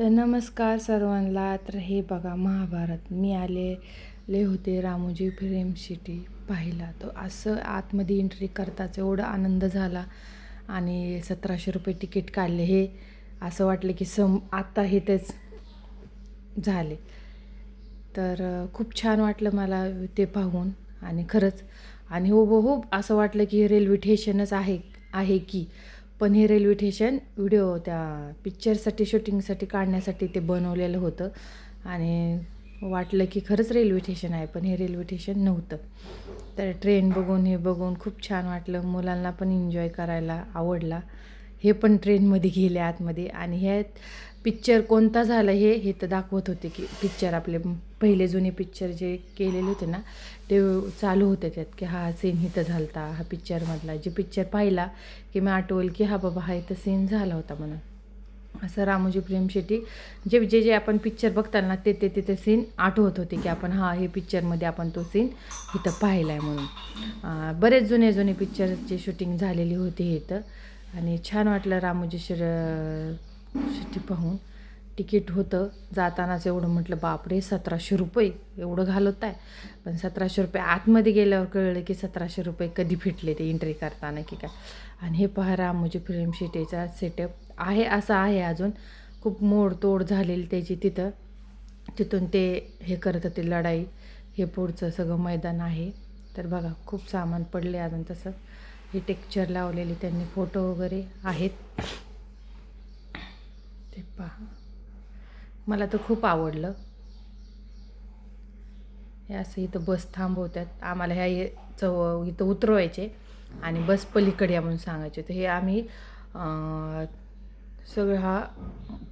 तर नमस्कार सर्वांना. तर हे बघा महाभारत. मी आलेले होते रामोजी फिल्म सिटी पाहिला तर असं आतमध्ये एंट्री करताच एवढा आनंद झाला आणि सतराशे रुपये तिकीट काढले. हे असं वाटलं की सम आत्ता हे तेच झाले. तर खूप छान वाटलं मला ते पाहून. आणि खरंच आणि हुबहूब असं वाटलं की हे रेल्वे स्टेशनच आहे आहे की. पण हे रेल्वे स्टेशन व्हिडिओ त्या पिक्चरसाठी शूटिंगसाठी काढण्यासाठी ते बनवलेलं होतं. आणि वाटलं की खरंच रेल्वे स्टेशन आहे पण हे रेल्वे स्टेशन नव्हतं. तर ट्रेन बघून हे बघून खूप छान वाटलं. मुलांना पण एन्जॉय करायला आवडला. हे पण ट्रेनमध्ये गेले आतमध्ये. आणि हे पिक्चर कोणता झाला हे हे तर दाखवत होते की पिक्चर आपले पहिले जुने पिक्चर जे केलेले होते ना ते चालू होते त्यात की हा सीन इथं झालता हा पिक्चरमधला जे पिक्चर पाहिला की मी आठवल की हा बाबा हा इथं सीन झाला होता म्हणून. असं रामोजी प्रेम शेट्टी जे जे जे आपण पिक्चर बघताना ते ते ते ते सीन आठवत होते की आपण हा हे पिक्चरमध्ये आपण तो सीन इथं पाहिला आहे म्हणून बरेच जुने जुने पिक्चरची शूटिंग झालेली होती इथं आणि छान वाटलं रामोजी शेती पाहून तिकीट होतं. जातानाच एवढं म्हटलं बापरे सतराशे रुपये. एवढं घालवत आहे. पण सतराशे रुपये आतमध्ये गेल्यावर कळलं की सतराशे रुपये कधी फिटले ते एंट्री करताना की काय. आणि हे पहा रामोजी फिल्म सिटीचा सेटअप आहे असं आहे अजून. खूप मोडतोड झालेली त्याची तिथं. तिथून ते हे करत होते लढाई. हे पुढचं सगळं मैदान आहे. तर बघा खूप सामान पडले अजून तसं. हे टेक्चर लावलेले त्यांनी फोटो वगैरे आहेत ते पहा मला तर खूप आवडलं. हे असं इथं बस थांबवतात. आम्हाला ह्या चव इथं उतरवायचे आणि बस पलीकडे या म्हणून सांगायचे. तर हे आम्ही सगळं हा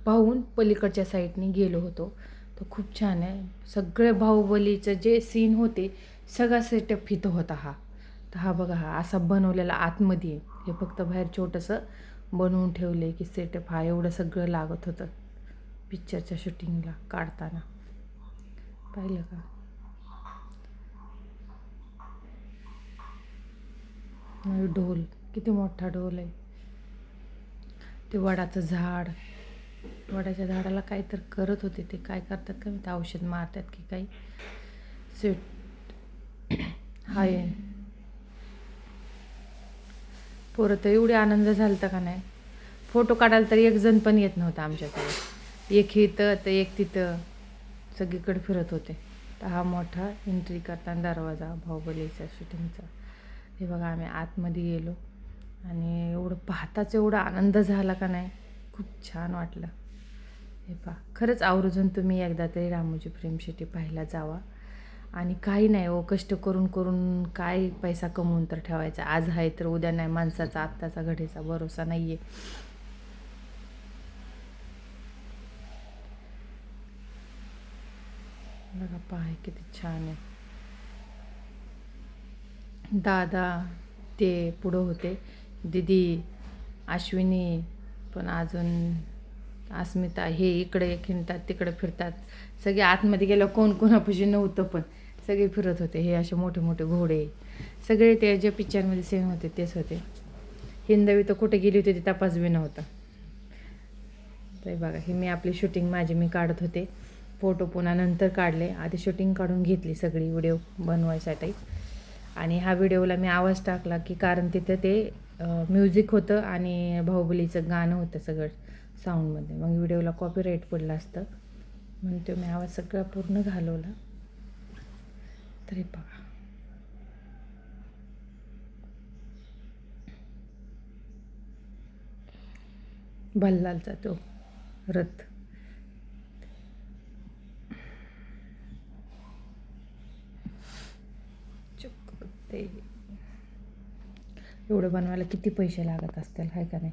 पाहून पलीकडच्या साईडने गेलो होतो. तर खूप छान आहे. सगळे बाहुबलीचं जे सीन होते सगळा सेटअप इथं होता हा. तर हा बघा हा असा बनवलेला आतमध्ये. आहे. हे फक्त बाहेर छोटंसं बनवून ठेवले की सेटअप हा एवढं सगळं लागत होतं. पिक्चरच्या शूटिंगला काढताना. पाहिलं का? ढोल किती मोठा ढोल आहे. ते वडाचं झाड वडाच्या झाडाला काय तर करत होते ते काय करतात का ते औषध मारतात की काही? स्वीट. हाय. पोरं तर एवढे आनंद झालता का नाही? फोटो काढायला तर एक जण पण येत नव्हता आमच्याकडे. एक इथं तर एक तिथं सगळीकडे फिरत होते. तर हा मोठा एंट्री करताना दरवाजा बाहुबलीचा शूटिंगचा. हे बघा आम्ही आतमध्ये गेलो. आणि एवढं पाहताच एवढा आनंद झाला का नाही? खूप छान वाटलं. हे पहा खरंच आवर्जून तुम्ही एकदा तरी रामोजी प्रेम शेट्टी पाहायला जावा. आणि काही नाही हो कष्ट करून करून काय पैसा कमवून तर ठेवायचा. आज आहे तर उद्या नाही माणसाचा आत्ताचा घडीचा भरोसा नाही आहे बघा पाय किती छान आहे. दादा ते पुढं होते. दीदी अश्विनी पण अजून अस्मिता हे इकडे खिंडतात तिकडे फिरतात. सगळे आतमध्ये गेल्यावर कोण कोणापाशी नव्हतं पण सगळे फिरत होते. हे असे मोठे मोठे घोडे. सगळे ते जे पिक्चरमध्ये सेम होते तेच होते. हिंदवी तर कुठे गेली होती ते तपासवी नव्हता. तर बघा हे मी आपली शूटिंग माझी मी काढत होते. फोटो पुन्हा नंतर काढले. आधी शूटिंग काढून घेतली सगळी व्हिडिओ बनवायसाठी. आणि ह्या व्हिडिओला मी आवाज टाकला की कारण तिथं ते म्युझिक होतं आणि बाहुबलीचं गाणं होतं सगळं साऊंडमध्ये मग व्हिडिओला कॉपीराईट पडलं असतं. म्हणून तो मी आवाज सगळा पूर्ण घालवला. तरी बघा. भल्लालचा तो रथ. चुक ते एवढं बनवायला किती पैसे लागत असतील आहे का नाही?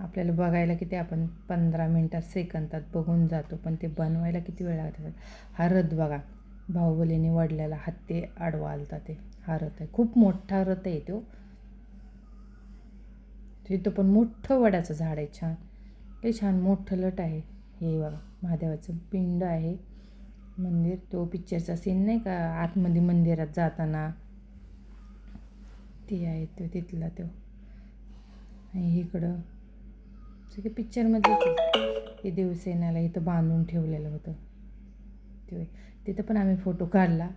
आपल्याला बघायला किती आपण पंधरा मिनटात सेकंदात बघून जातो पण ते बनवायला किती वेळ लागत असेल? हा रथ बघा. बाहुबलीने वडल्याला हत्ती आडवा आलता ते. हा रथ आहे. खूप मोठा रथ आहे तो. तिथं पण मोठं वडाचं झाड आहे छान. ते छान मोठं लट आहे. हे बघा महादेवाचं पिंड आहे. मंदिर तो पिक्चरचा सीन नाही का आतमध्ये मंदिरात जाताना. ते आहे तो तिथला तो. आणि इकडं सगळे पिक्चरमध्ये ते. देवसेनाला इथं बांधून ठेवलेलं होतं. ते तिथं पण आम्ही फोटो काढला.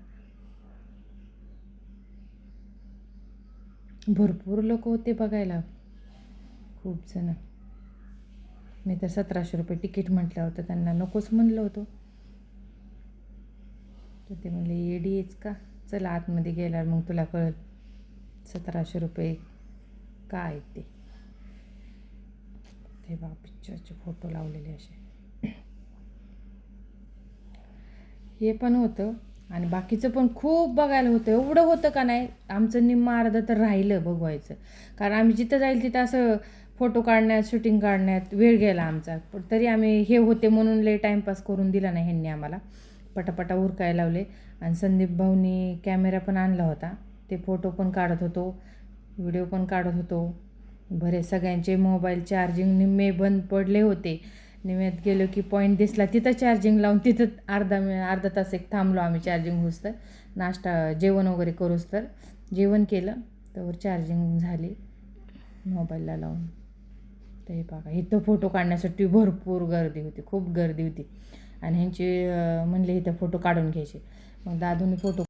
भरपूर लोक होते बघायला. खूप जण. मी तर सतराशे रुपये तिकीट म्हटलं होतं त्यांना नकोच म्हणलं होतं. तर ते म्हणले येडी आहेच का? चला आतमध्ये गेल्यावर मग तुला कळल. सतराशे रुपये काय आहेत ते? ते बा पिक्चरचे फोटो लावलेले असे. हे पण होतं आणि बाकीचं पण खूप बघायला होतं. एवढं होतं का नाही? आमचं निम्मा अर्धा तर राहिलं बघवायचं. कारण आम्ही जिथं जाईल तिथं असं फोटो काढण्यात शूटिंग काढण्यात वेळ गेला आमचा. पण तरी आम्ही हे होते म्हणून लय टाईमपास करून दिला नाही ह्यांनी आम्हाला. पटापटा उरकायला लावले. आणि संदीप भाऊनी कॅमेरा पण आणला होता. ते फोटो पण काढत होतो. व्हिडिओ पण काढत होतो. बरे सगळ्यांचे मोबाईल चार्जिंग निम्मे बंद पडले होते. निम्यात गेलो की पॉईंट दिसला. तिथं चार्जिंग लावून तिथं अर्धा मि अर्धा तास एक थांबलो आम्ही चार्जिंग होऊस तर. नाश्ता जेवण वगैरे करूस तर. जेवण केलं. तर चार्जिंग झाली. मोबाईलला लावून. ते बघा इथं फोटो काढण्यासाठी भरपूर गर्दी होती. खूप गर्दी होती. आणि ह्यांचे म्हणले इथं फोटो काढून घ्यायचे. मग दादूने फोटो